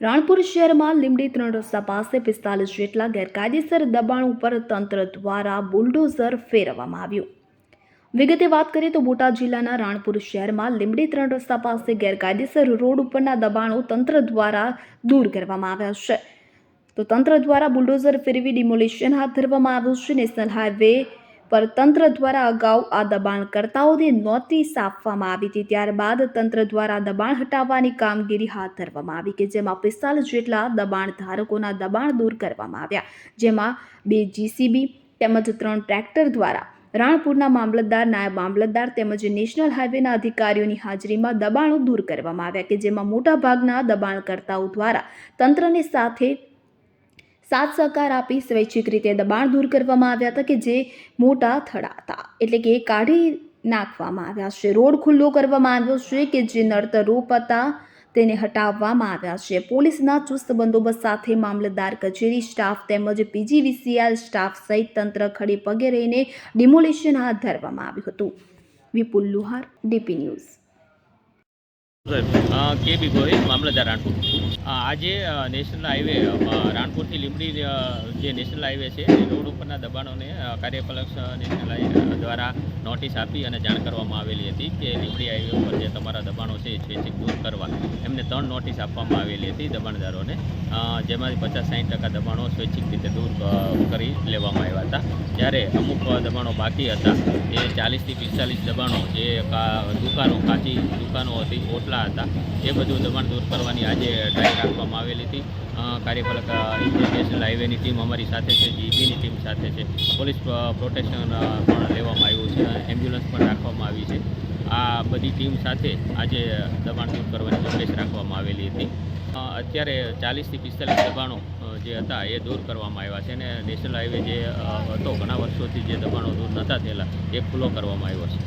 રાણપુર શહેરમાં લીંબડી ત્રણ રસ્તા પાસે પિસ્તાલીસ જેટલા ગેરકાયદેસર દબાણ ઉપર તંત્ર દ્વારા બુલડોઝર ફેરવવામાં આવ્યું. વિગતે વાત કરીએ તો બોટાદ જિલ્લાના રાણપુર શહેરમાં લીંબડી ત્રણ રસ્તા પાસે ગેરકાયદેસર રોડ ઉપરના દબાણો તંત્ર દ્વારા દૂર કરવામાં આવ્યા છે. તો તંત્ર દ્વારા બુલડોઝર ફેરવી ડિમોલિશન હાથ ધરવામાં આવ્યું છે. નેશનલ હાઈવે પર તંત્ર દ્વારા અગાઉ આ દબાણકર્તાઓને નોટિસ આપવામાં આવી હતી. ત્યારબાદ તંત્ર દ્વારા દબાણ હટાવવાની કામગીરી હાથ ધરવામાં આવી કે જેમાં પિસ્તાલીસ જેટલા દબાણ ધારકોના દબાણ દૂર કરવામાં આવ્યા. જેમાં બે જીસીબી તેમજ ત્રણ ટ્રેક્ટર દ્વારા રાણપુરના મામલતદાર, નાયબ મામલતદાર તેમજ નેશનલ હાઈવેના અધિકારીઓની હાજરીમાં દબાણો દૂર કરવામાં આવ્યા કે જેમાં મોટાભાગના દબાણકર્તાઓ દ્વારા તંત્રની સાથે સાથ સહકાર આપી સ્વૈચ્છિક રીતે દબાણ દૂર કરવામાં આવ્યા હતા કે જે મોટા થડા હતા. એટલે કે કાઢી નાખવામાં આવ્યા છે. રોડ ખુલ્લો કરવામાં આવ્યો છે કે જે નડતરરૂપ હતા તેને હટાવવામાં આવ્યા છે. પોલીસના ચુસ્ત બંદોબસ્ત સાથે મામલતદાર કચેરી સ્ટાફ તેમજ પીજીવીસીએલ સ્ટાફ સહિત તંત્ર ખડે પગે રહીને ડિમોલિશન હાથ ધરવામાં આવ્યું હતું. Vipul Luhar, DP news. K B Gohil, મામલતદાર રાણપુર. આજે નેશનલ હાઈવે રાણપુરથી લીંબડી જે નેશનલ હાઈવે છે, એ રોડ ઉપરના દબાણોને કાર્યપાલક નેશનલ હાઈવે દ્વારા નોટિસ આપી અને જાણ કરવામાં આવેલી હતી કે લીંબડી હાઈવે ઉપર જે તમારા દબાણો છે, એ સ્વૈચ્છિક દૂર કરવા એમને ત્રણ નોટિસ આપવામાં આવેલી હતી દબાણદારોને. જેમાંથી પચાસ સાઠ ટકા દબાણો સ્વૈચ્છિક રીતે દૂર કરી લેવામાં આવ્યા હતા. જ્યારે અમુક દબાણો બાકી હતા, એ ચાલીસથી પિસ્તાલીસ દબાણો જે દુકાનો, કાચી દુકાનો હતી, ઓટલા હતા. એ બધું દબાણ દૂર કરવાની આજે ટ્રાય રાખવામાં આવેલી હતી. કાર્યપાલક નેશનલ હાઈવેની ટીમ અમારી સાથે છે, જીબીની ટીમ સાથે છે. પોલીસ પ્રોટેક્શન પણ લેવામાં આવ્યું છે એમ્બ્યુલન્સ પણ રાખવામાં આવી છે. આ બધી ટીમ સાથે આજે દબાણ દૂર કરવાની ઝુંબેશ રાખવામાં આવેલી હતી. અત્યારે ચાલીસથી પિસ્તાલીસ દબાણો જે હતા એ દૂર કરવામાં આવ્યા છે અને નેશનલ હાઈવે જે હતો, ઘણા વર્ષોથી જે દબાણો દૂર નહોતા થયેલા, એ ખુલ્લો કરવામાં આવ્યો છે.